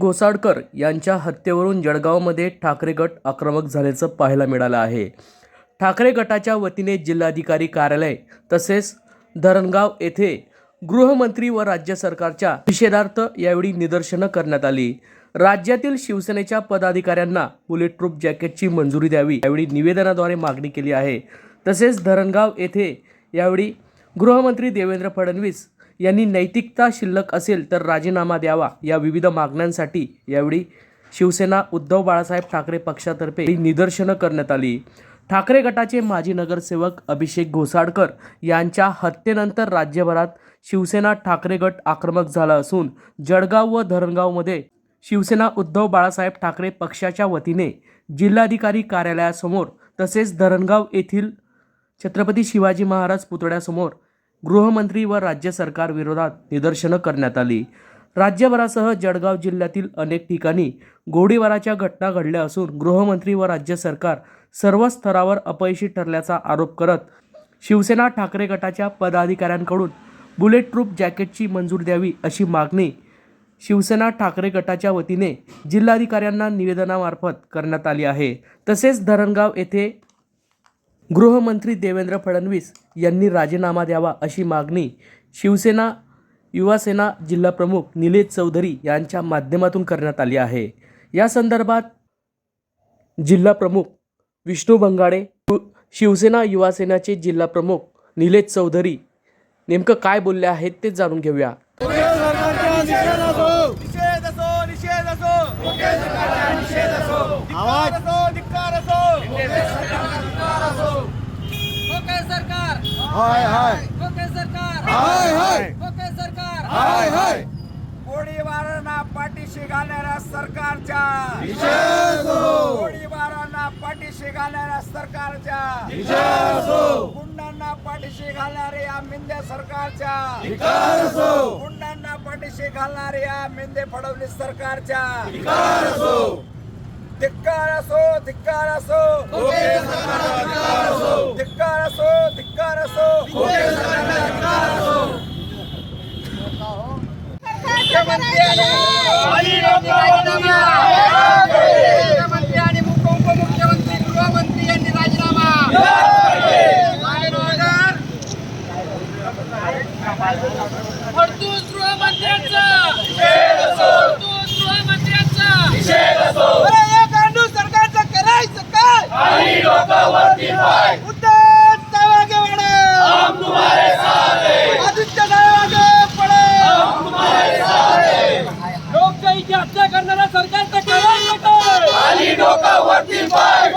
घोसाळकर यांच्या हत्येवरून जळगावमध्ये ठाकरे गट आक्रमक झाल्याचं पाहायला मिळालं आहे. ठाकरे गटाच्या वतीने जिल्हाधिकारी कार्यालय तसेच धरणगाव येथे गृहमंत्री व राज्य सरकारच्या निषेधार्थ यावेळी निदर्शनं करण्यात आली. राज्यातील शिवसेनेच्या पदाधिकाऱ्यांना बुलेट प्रूफ जॅकेटची मंजुरी द्यावी यावेळी निवेदनाद्वारे मागणी केली आहे. तसेच धरणगाव येथे यावेळी गृहमंत्री देवेंद्र फडणवीस यांनी नैतिकता शिल्लक असेल तर राजीनामा द्यावा या विविध मागण्यांसाठी यावेळी शिवसेना उद्धव बाळासाहेब ठाकरे पक्षातर्फे ही निदर्शनं करण्यात आली. ठाकरे गटाचे माजी नगरसेवक अभिषेक घोसाळकर यांच्या हत्येनंतर राज्यभरात शिवसेना ठाकरे गट आक्रमक झाला असून जळगाव व धरणगावमध्ये शिवसेना उद्धव बाळासाहेब ठाकरे पक्षाच्या वतीने जिल्हाधिकारी कार्यालयासमोर तसेच धरणगाव येथील छत्रपती शिवाजी महाराज पुतळ्यासमोर गृहमंत्री व राज्य सरकार विरोधात निदर्शनं करण्यात आली. राज्यभरासह जळगाव जिल्ह्यातील अनेक ठिकाणी गोळीबाराच्या घटना घडल्या असून गृहमंत्री व राज्य सरकार सर्व स्तरावर अपयशी ठरल्याचा आरोप करत शिवसेना ठाकरे गटाच्या पदाधिकाऱ्यांकडून बुलेट प्रूफ जॅकेटची मंजूर द्यावी अशी मागणी शिवसेना ठाकरे गटाच्या वतीने जिल्हाधिकाऱ्यांना निवेदनामार्फत करण्यात आली आहे. तसेच धरणगाव येथे गृहमंत्री देवेंद्र फडणवीस यांनी राजीनामा द्यावा अशी मागणी शिवसेना युवासेना जिल्हाप्रमुख निलेश चौधरी यांच्या माध्यमातून करण्यात आली आहे. या संदर्भात जिल्हाप्रमुख विष्णू बंगाडे शिवसेना युवासेनाचे जिल्हाप्रमुख निलेश चौधरी नेमकं काय बोलले आहेत ते जाणून घेऊया निषेध असो निषेध असो निषेध असो आवाज असो धिक्कार असो ओके सरकार हाय हाय. सरकार. हाय हाय. सरकार. हाय हाय. गोळीबारांना पाठीशी घालणाऱ्या सरकारच्या. गोळीबारांना पाठीशी घालणाऱ्या सरकारच्या. गुंडांना पाठीशी घालणाऱ्या या मिंदे सरकारच्या. गुंडांना पाठीशी घालणाऱ्या या मिंदे फडणवीस सरकारच्या. धिक्कार असो धिक्कार असो धिक्कार असो धिक्कार असो मुख्यमंत्री आणि मुख्य उपमुख्यमंत्री गृहमंत्री यांनी राजीनामा फडतूस गृहमंत्र्यांचा फडतूस गृहमंत्र्यांचा अरे या गांडूळ सरकारचं करायचं उद्धव. आदित्य सावंतवाडे पळे. लोकशाहीची हत्या करणाऱ्या सरकारचं करायचं काय लोकशाहीची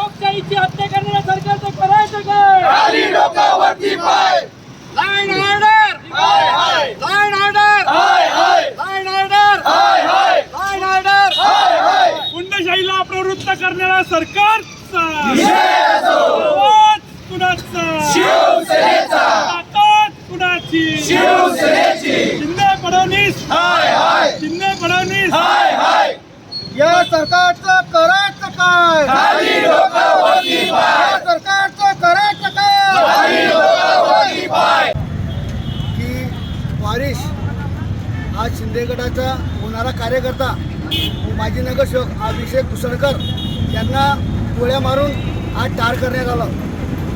करणारा सरकारचा. आवाज कुणाचा ताकद कुणाची शिंदे फडणवीस. शिंदे फडणवीस. या सरकारचं करायचं काय? या सरकारचं करायचं काय? की वारिश हा शिंदे गटाचा होणारा कार्यकर्ता माजी नगरसेवक अभिषेक कुसळकर त्यांना गोळ्या मारून आज ठार करण्यात आलं.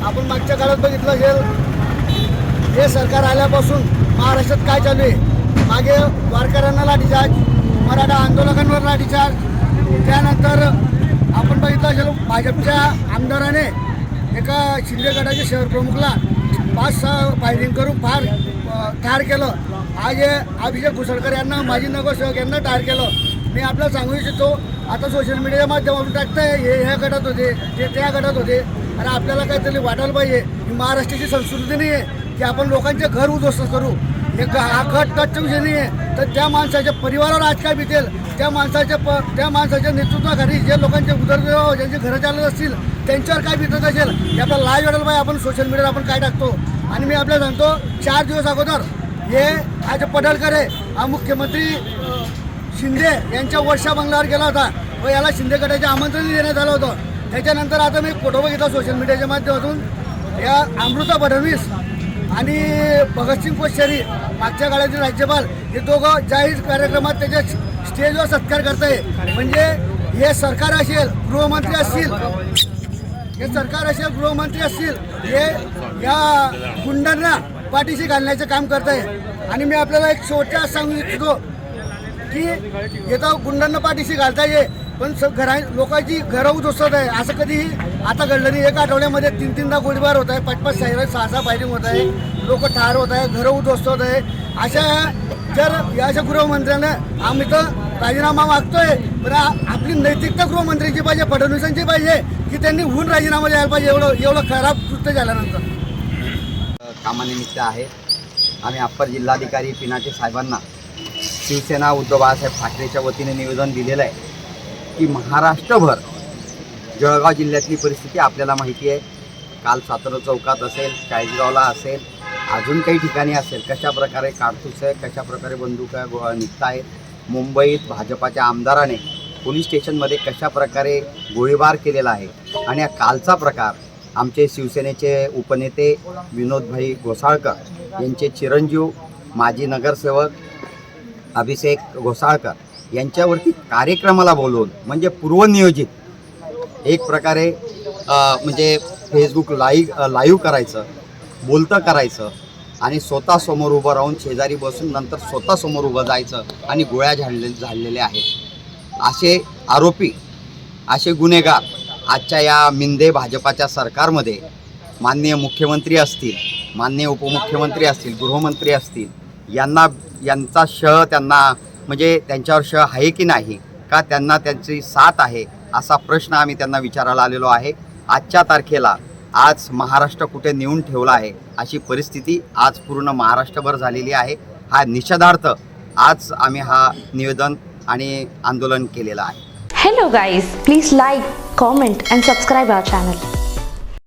आपण मागच्या काळात बघितलं असेल हे सरकार आल्यापासून महाराष्ट्रात काय चालू आहे? मागे वारकऱ्यांना लाठीचार्ज मराठा आंदोलकांवर लाठीचार्ज. त्यानंतर आपण बघितलं असेल भाजपच्या आमदाराने एका शिंदे गटाच्या शहर प्रमुखला पाच सहा फायरिंग करून फार ठार केलं. आज हे अभिषेक घुसळकर यांना माजी नगरसेवक यांना ठार केलं. मी आपल्याला सांगू इच्छितो आता सोशल मीडियाच्या माध्यमातून टाकताय. हे ह्या गटात होते ते त्या गटात होते. आणि आपल्याला काहीतरी वाटायला पाहिजे. ही महाराष्ट्राची संस्कृती नाही आहे की आपण लोकांचे घर उद्ध्वस्त करू. हे हा गट गटचा विषय नाही आहे तर त्या माणसाच्या परिवारावर आज काय बितेल? त्या माणसाच्या प त्या माणसाच्या नेतृत्वाखाली जे लोकांचे उदरनिर्वाह ज्यांचे घरं चालत असतील त्यांच्यावर काय बितत असेल? हे आपल्याला लाईव्ह वाटायला पाहिजे. आपण सोशल मीडियाला आपण काय टाकतो? आणि मी आपल्याला सांगतो चार दिवस अगोदर हे आज पडळकर आहे हा मुख्यमंत्री शिंदे यांच्या वर्षा बंगल्यावर गेला होता. व याला शिंदे गटाचे आमंत्रण देण्यात आलं होतं. त्याच्यानंतर आता मी फोटो बघितला सोशल मीडियाच्या माध्यमातून. या अमृता फडणवीस आणि भगतसिंग कोश्यारी मागच्या काळातील राज्यपाल हे दोघं जाहीर कार्यक्रमात त्याच्या स्टेजवर सत्कार करताय. म्हणजे हे सरकार असेल गृहमंत्री असतील हे सरकार असेल गृहमंत्री असतील हे या गुंडांना पाठीशी घालण्याचं काम करत आहे आणि मी आपल्याला एक छोट्या सांगू इच्छितो. की येता गुंडांना पाठीशी घालता ये पण स घरा लोकांची घरं उद्ध्वस्त आहे. असं कधीही आता घडलं नाही. एक आठवड्यामध्ये तीन तीनदा गोळीबार होत आहे. पाच पाच सहा सहा सहा फायरिंग होत आहे. लोक ठार होत आहे. घरं उद्ध्वस्त होत आहे. अशा जर या अशा गृहमंत्र्यानं आम्ही तर राजीनामा मागतोय पण आपली नैतिकता गृहमंत्र्यांची पाहिजे फडणवीसांची पाहिजे की त्यांनी होऊन राजीनामा द्यायला पाहिजे. एवढं एवढं खराब कृत्य झाल्यानंतर. कामानिमित्त आहे. आम्ही अप्पर जिल्हाधिकारी पिनाटे साहेबांना शिवसेना उद्धव बाळासाहेब ठाकरेच्या वतीने निवेदन दिलेलं आहे की महाराष्ट्रभर जळगाव जिल्ह्यातली परिस्थिती आपल्याला माहिती आहे. काल सातारा चौकात असेल चाळीसगावला असेल अजून काही ठिकाणी असेल कशा प्रकारे काडतूस आहे कशा प्रकारे बंदुका गो- निघत आहेत मुंबईत भाजपाच्या आमदाराने पोलीस स्टेशनमध्ये कशा प्रकारे गोळीबार केलेला आहे आणि या कालचा प्रकार आमचे शिवसेनेचे उपनेते विनोदभाई घोसाळकर यांचे चिरंजीव माजी नगरसेवक अभिषेक घोसाळकर यांच्यावरती कार्यक्रमाला बोलवून म्हणजे पूर्वनियोजित एक प्रकारे म्हणजे फेसबुक लाईव्ह लाईव्ह करायचं बोलतं करायचं आणि स्वतः समोर उभं राहून शेजारी बसून नंतर स्वतः समोर उभं जायचं आणि गोळ्या झाडले झाडलेल्या आहेत. असे आरोपी असे गुन्हेगार आजच्या या मिंदे भाजपाच्या सरकारमध्ये माननीय मुख्यमंत्री असतील माननीय उपमुख्यमंत्री असतील गृहमंत्री असतील यांना यांचा श त्यांना म्हणजे त्यांच्यावर श आहे की नाही का त्यांना त्यांची साथ आहे असा प्रश्न आम्ही त्यांना विचारायला आलेलो आहे. आजच्या तारखेला आज महाराष्ट्र कुठे नेऊन ठेवला आहे अशी परिस्थिती आज पूर्ण महाराष्ट्रभर झालेली आहे. हा निषेधार्थ आज आम्ही हा निवेदन आणि आंदोलन केलेलं आहे. Hello guys please like comment and subscribe our channel